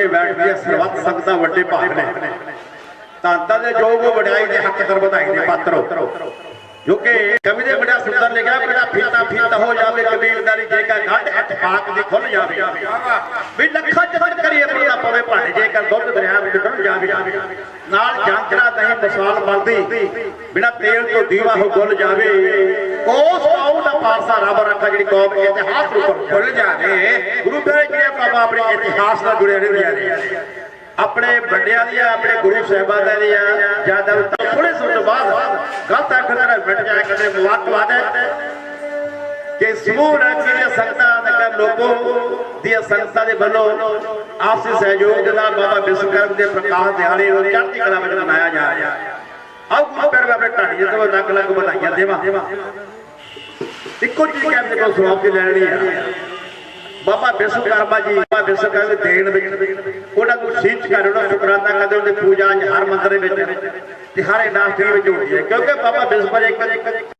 ਕੇ ਬੈਠ ਗਏ ਸਰਬੱਤ ਸੰਗਤਾਂ ਵੱਡੇ ਭਾਗ ਨੇ। ਤਾਂਤਾਂ ਦੇ ਜੋਗ ਵਡਿਆਈ ਦੇ ਹੱਕਦਾਰ ਵਧਾਈ ਦੇ ਪਾਤਰੋ ਜੋ ਕਿ ਕਵੀ ਦੇ ਬੜਾ ਸੁੰਦਰ ਲਿਖਿਆ ਬੜਾ ਫੀਤਾ ਫੀਤਾ ਹੋ ਜਾਵੇ ਕਬੀਲਦਾਰੀ, ਜੇਕਰ ਘੱਟ ਇਤਫਾਕ ਦੀ ਖੁੱਲ ਜਾਵੇ। ਵੀ ਲੱਖਾਂ ਜਤਨ ਕਰੀਏ ਪਰਦਾ ਪਵੇ ਭਾਣੇ ਜੇਕਰ ਦੁੱਧ ਦਰਿਆ ਵਿੱਚ ਡੁੱਲ ਜਾਵੇ। ਨਾਲ ਜਾਂਤਰਾ ਨਹੀਂ ਮਸਾਲ ਬਣਦੀ, ਬਿਨਾ ਤੇਲ ਤੋਂ ਦੀਵਾ ਹੋ ਗੁੱਲ ਜਾਵੇ। ਉਸ ਕੌਮ ਦਾ ਰੱਬ ਰੱਖਾ ਜਿਹੜੀ ਕੌਮ ਇਤਿਹਾਸ ਉੱਪਰ ਭੁੱਲ ਜਾਵੇ, ਗੁਰੂ ਪਿਆਰੇ ਜਿਹੜੇ ਬਾਬਾ ਆਪਣੇ ਇਤਿਹਾਸ ਨਾਲ ਜੁੜੇ ਰਹਿੰਦੇ ਨੇ ਆਪਣੇ ਵੱਡਿਆਂ ਦੀਆਂ, ਆਪਣੇ ਗੁਰੂ ਸਾਹਿਬਾਨਾਂ ਦੀਆਂ ਯਾਦਾਂ ਤਾਂ ਥੋੜੇ ਸਮੇਂ ਬਾਅਦ ਗਲਤ ਅੱਖ ਨਾਲ ਮਿਟ ਜਾਇਆ ਕਰਦੇ ਮਵਾਤਵਾਦ ਕਿ ਸਮੂਹ ਰਾਜੀਆਂ ਸੰਗਤਾਂ ਨਗਰ ਲੋਕੋ ਦੀਆਂ ਸੰਗਤਾਂ ਦੇ ਵੱਲੋਂ ਆਪਸੀ ਸਹਿਯੋਗ ਦੇ ਨਾਲ ਬਾਬਾ ਵਿਸ਼ਵਕਰਮ ਦੇ ਪ੍ਰਕਾਸ਼ ਦਿਹਾੜੇ ਨੂੰ ਚੜ੍ਹਦੀ ਕਲਾ ਵਿੱਚ ਮਨਾਇਆ ਜਾ ਰਿਹਾ। ਹੈ ਆਓ ਗੁਰੂ ਪਿਆਰੇ ਆਪਣੇ ਢਾਡੀ ਤੋਂ ਲੱਗ ਲੱਗ ਵਧਾਈਆਂ ਦੇਵਾਂ। ਇੱਕੋ ਚੀਜ਼ ਕਹਿੰਦੇ ਕੋਲ ਸਮਾਪਤੀ ਲੈਣੀ ਹੈ ਬਾਬਾ ਵਿਸ਼ਵਕਰਮਾ ਜੀ, ਬਾਬਾ ਵਿਸ਼ਵਕਰਮਾ ਦੇਣ ਵਿੱਚ ਉਹਨਾਂ ਨੂੰ ਸੀਚ ਕਰ ਉਹਨਾਂ ਸ਼ੁਕਰਾਨਾ ਕਰਦੇ, ਉਹਦੀ ਪੂਜਾ ਹਰ ਮੰਦਰ ਦੇ ਵਿੱਚ। ਤੇ ਹਰ ਇੰਡਸਟਰੀ ਵਿੱਚ ਹੁੰਦੀ ਹੈ। ਕਿਉਂਕਿ ਬਾਬਾ ਵਿਸ਼ਵਕਰਮਾ ਇੱਕ ਇੱਕ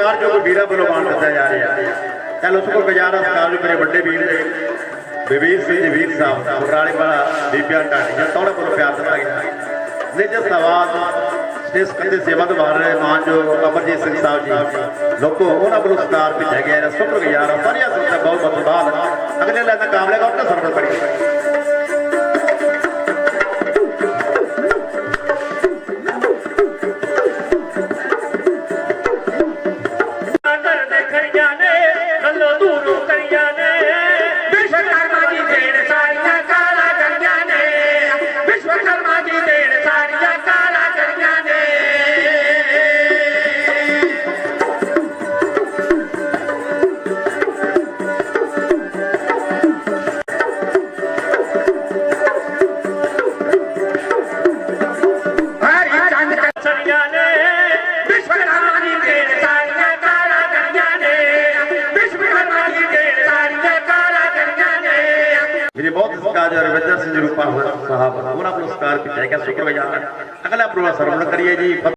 ਸਤਿਕਾਰ ਜੋ ਵੀਰਾਂ ਵੱਲੋਂ ਮਾਨ ਦਿੱਤਾ ਜਾ ਰਿਹਾ ਹੈ। ਚੱਲ ਉਸ ਕੋਲ ਗੁਜ਼ਾਰਾ ਸਤਿਕਾਰ ਮੇਰੇ ਵੱਡੇ ਵੀਰ ਨੇ। ਬੀਬੀਰ ਸਿੰਘ ਜੀ, ਵੀਰ ਸਾਹਿਬ ਗੁਰਾਲੇ ਵਾਲਾ ਬੀਬੀਆਂ ਢਾਣੀ ਜਾਂ ਤੋੜੇ ਪਿਆਰ ਦਿੱਤਾ ਗਿਆ ਨਿਜ ਸਵਾਦ ਇਸ ਕੰਦੇ ਸੇਵਾ ਨਿਭਾ ਰਹੇ ਮਾਨ ਜੋ ਅਮਰਜੀਤ ਸਿੰਘ ਸਾਹਿਬ ਜੀ, ਲੋਕੋ ਉਹਨਾਂ ਵੱਲੋਂ ਸਤਿਕਾਰ ਭੇਜਿਆ ਗਿਆ ਹੈ। ਸ਼ੁਕਰ ਸਾਰੀਆਂ ਸੰਗਤਾਂ ਬਹੁਤ ਬਹੁਤ ਧੰਨਵਾਦ। ਅਗਲੇ ਲੈਣਾ ਕਾਮਲੇ ਦਾ ਉੱਤੇ ਸਰਵਰ ਸਤਿਕਾਰ ਰਵਿੰਦਰ ਸਿੰਘ ਰੂਪਾ ਸਾਹਿਬ। ਉਹਨਾਂ ਪੁਰਸਕਾਰ ਕੀਤਾ। ਗਿਆ ਸ਼ੁਕਰਗੁਜ਼ਾਰ ਹਾਂ। ਅਗਲਾ ਪ੍ਰੋਗਰਾਮ ਸਰਵਣ ਕਰੀਏ ਜੀ।